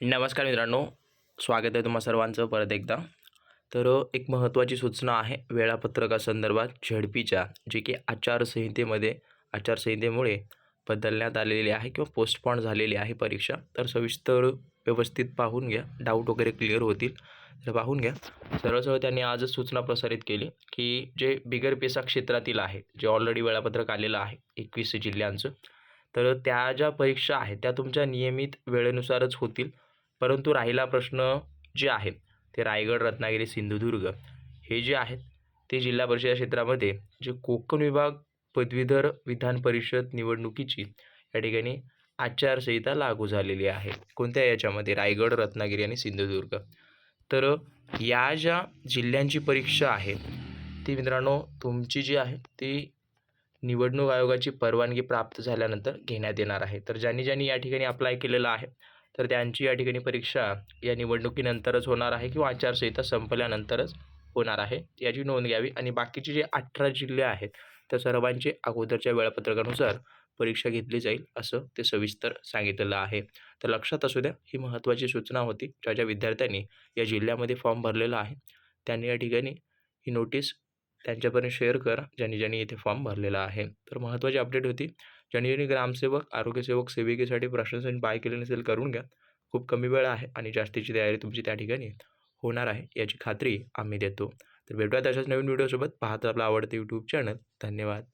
नमस्कार मित्रांनो स्वागत आहे तुम्हा सर्वांचं परत एकदा. तर एक महत्त्वाची सूचना आहे वेळापत्रकासंदर्भात झेडपीच्या जे की आचारसंहितेमध्ये आचारसंहितेमुळे बदलण्यात आलेली आहे किंवा पोस्टपॉन झालेली आहे परीक्षा. तर सविस्तर व्यवस्थित पाहून घ्या. डाऊट वगैरे क्लिअर होतील तर पाहून घ्या. सरळ सरळ त्यांनी आजच सूचना प्रसारित केली की जे बिगर पेसा क्षेत्रातील आहे जे ऑलरेडी वेळापत्रक आलेलं आहे एकवीस जिल्ह्यांचं तर त्या ज्या परीक्षा आहेत त्या तुमच्या नियमित वेळेनुसारच होतील. परंतु राहिला प्रश्न जे आहेत ते रायगड रत्नागिरी सिंधुदुर्ग हे जे आहेत ते जिल्हा परिषद क्षेत्रामध्ये जे कोकण विभाग पदवीधर विधान परिषद निवडणुकीची या ठिकाणी आचारसंहिता लागू झालेली आहे. कोणत्या याच्यामध्ये? रायगड रत्नागिरी आणि सिंधुदुर्ग. तर या ज्या जिल्ह्यांची परीक्षा आहे ती मित्रांनो तुमची जी आहे ती निवडणूक आयोगाची परवानगी प्राप्त झाल्यानंतर घेण्यात येणार आहे. तर ज्यांनी ज्यांनी या ठिकाणी अप्लाय केलेलं आहे तर त्यांची या ठिकाणी परीक्षा या निवडणुकीनंतरच होणार आहे किंवा आचारसंहिता संपल्यानंतरच होणार आहे. याची नोंद घ्यावी आणि बाकीचे जे अठरा जिल्हे आहेत त्या सर्वांचे अगोदरच्या वेळापत्रकानुसार परीक्षा घेतली जाईल असं ते सविस्तर सांगितलेलं आहे. तर लक्षात असू द्या ही महत्त्वाची सूचना होती. ज्या ज्या विद्यार्थ्यांनी या जिल्ह्यामध्ये फॉर्म भरलेला आहे त्यांनी या ठिकाणी ही नोटीस त्यांच्यापर्यंत शेअर करा ज्यांनी ज्यांनी इथे फॉर्म भरलेला आहे. तर महत्त्वाची अपडेट होती ज्यांनी ज्यांनी ग्रामसेवक आरोग्यसेवक सेविकेसाठी प्रशासन बाय केले नसेल करून घ्या. खूप कमी वेळ आहे आणि जास्तीची तयारी तुमची त्या ठिकाणी होणार आहे याची खात्री आम्ही देतो. तर भेटूया तशाच नवीन व्हिडिओसोबत पाहत आपलं आवडतं यूट्यूब चॅनल धन्यवाद.